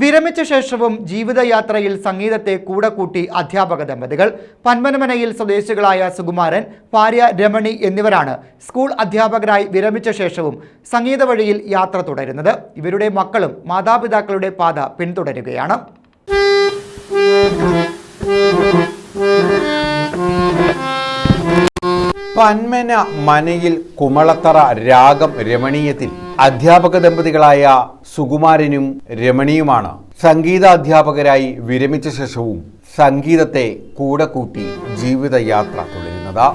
വിരമിച്ച ശേഷവും ജീവിതയാത്രയിൽ സംഗീതത്തെ കൂടെ കൂട്ടി അധ്യാപക ദമ്പതികൾ പന്മനമനയിൽ സ്വദേശികളായ സുകുമാരൻ ഭാര്യ രമണി എന്നിവരാണ് സ്കൂൾ അധ്യാപകരായി വിരമിച്ച ശേഷവും സംഗീത വഴിയിൽ യാത്ര തുടരുന്നത്. ഇവരുടെ മക്കളും മാതാപിതാക്കളുടെ പാത പിന്തുടരുകയാണ്. പന്മന മനയിൽ കുമളത്തറ രാഗം രമണീയത്തിൽ അധ്യാപക ദമ്പതികളായ സുകുമാരനും രമണിയുമാണ്. സംഗീതാധ്യാപകരായി വിരമിച്ച ശേഷവും സംഗീതത്തെ കൂടെ കൂട്ടി ജീവിതയാത്ര തുടരുന്നത്.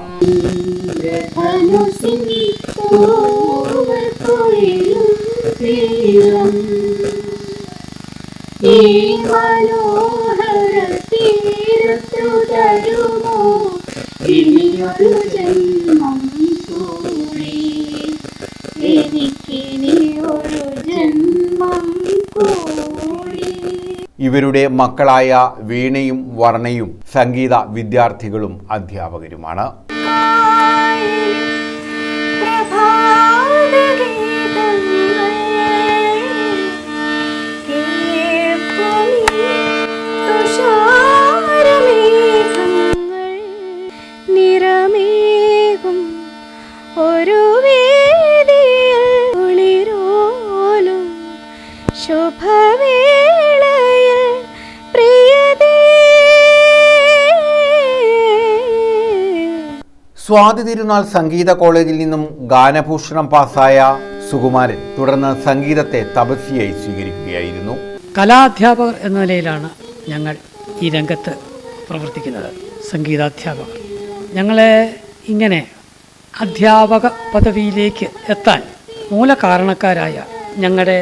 ഇവരുടെ മക്കളായ വീണയും വർണയും സംഗീത വിദ്യാർത്ഥികളും അധ്യാപകരുമാണ്. സ്വാതി തിരുനാൾ സംഗീത കോളേജിൽ നിന്നും ഗാനഭൂഷണം പാസ്സായ സുകുമാരൻ തുടർന്ന് സംഗീതത്തെ തപസ്യയായി സ്വീകരിക്കുകയായിരുന്നു. കലാധ്യാപകർ എന്ന നിലയിലാണ് ഞങ്ങൾ ഈ രംഗത്ത് പ്രവർത്തിക്കുന്നത് സംഗീതാധ്യാപകർ. ഞങ്ങളെ ഇങ്ങനെ അധ്യാപക പദവിയിലേക്ക് എത്താൻ മൂലകാരണക്കാരായ ഞങ്ങളുടെ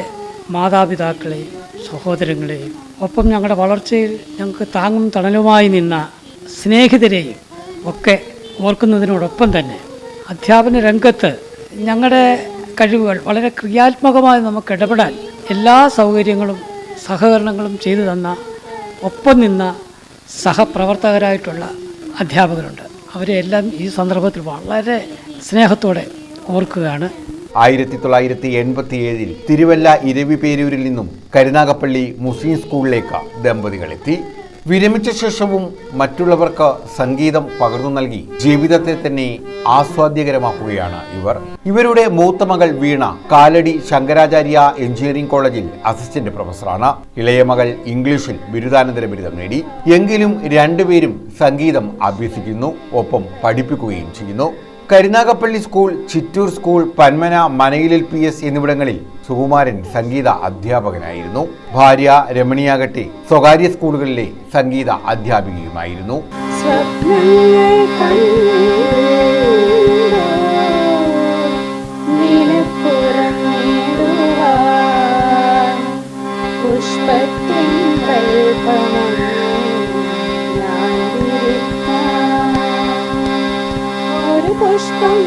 മാതാപിതാക്കളെയും സഹോദരങ്ങളെയും ഒപ്പം ഞങ്ങളുടെ വളർച്ചയിൽ ഞങ്ങൾക്ക് താങ്ങും തണലുമായി നിന്ന സ്നേഹിതരെയും ഒക്കെ ഓർക്കുന്നതിനോടൊപ്പം തന്നെ അധ്യാപന രംഗത്ത് ഞങ്ങളുടെ കഴിവുകൾ വളരെ ക്രിയാത്മകമായി നമുക്ക് ഇടപെടാൻ എല്ലാ സൗകര്യങ്ങളും സഹകരണങ്ങളും ചെയ്തു തന്ന ഒപ്പം നിന്ന സഹപ്രവർത്തകരായിട്ടുള്ള അധ്യാപകരുണ്ട്. അവരെ എല്ലാം ഈ സന്ദർഭത്തിൽ വളരെ സ്നേഹത്തോടെ ഓർക്കുകയാണ്. ആയിരത്തി തൊള്ളായിരത്തി എൺപത്തി ഏഴിൽ തിരുവല്ല ഇരവിപേരൂരിൽ നിന്നും കരുനാഗപ്പള്ളി മുസ്ലിം സ്കൂളിലേക്ക് ദമ്പതികളെത്തി. വിരമിച്ച ശേഷവും മറ്റുള്ളവർക്ക് സംഗീതം പകർന്നു നൽകി ജീവിതത്തെ തന്നെ ആസ്വാദ്യകരമാക്കുകയാണ് ഇവർ. ഇവരുടെ മൂത്ത മകൾ വീണ കാലടി ശങ്കരാചാര്യ എഞ്ചിനീയറിംഗ് കോളേജിൽ അസിസ്റ്റന്റ് പ്രൊഫസറാണ്. ഇളയ മകൾ ഇംഗ്ലീഷിൽ ബിരുദാനന്തര ബിരുദം നേടി. എങ്കിലും രണ്ടുപേരും സംഗീതം അഭ്യസിക്കുന്നു ഒപ്പം പഠിപ്പിക്കുകയും ചെയ്യുന്നു. കരുനാഗപ്പള്ളി സ്കൂൾ ചിറ്റൂർ സ്കൂൾ പന്മന മനയിലിൽ പി എസ് എന്നിവിടങ്ങളിൽ സുകുമാരൻ സംഗീത അധ്യാപകനായിരുന്നു. ഭാര്യ രമണിയാകട്ടെ സ്വകാര്യ സ്കൂളുകളിലെ സംഗീത അധ്യാപികയുമായിരുന്നു. സ്വപ്നങ്ങൾ പുഷ്പം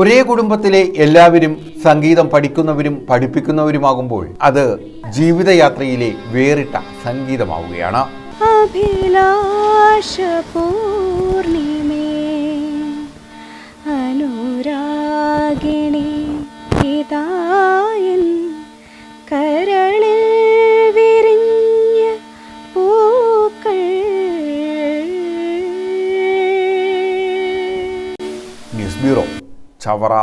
ഒരേ കുടുംബത്തിലെ എല്ലാവരും സംഗീതം പഠിക്കുന്നവരും പഠിപ്പിക്കുന്നവരുമാകുമ്പോൾ അത് ജീവിതയാത്രയിലെ വേറിട്ട സംഗീതമാവുകയാണ്. അഭിലാഷപൂർണിമേ അനുരാഗിണി ചവറ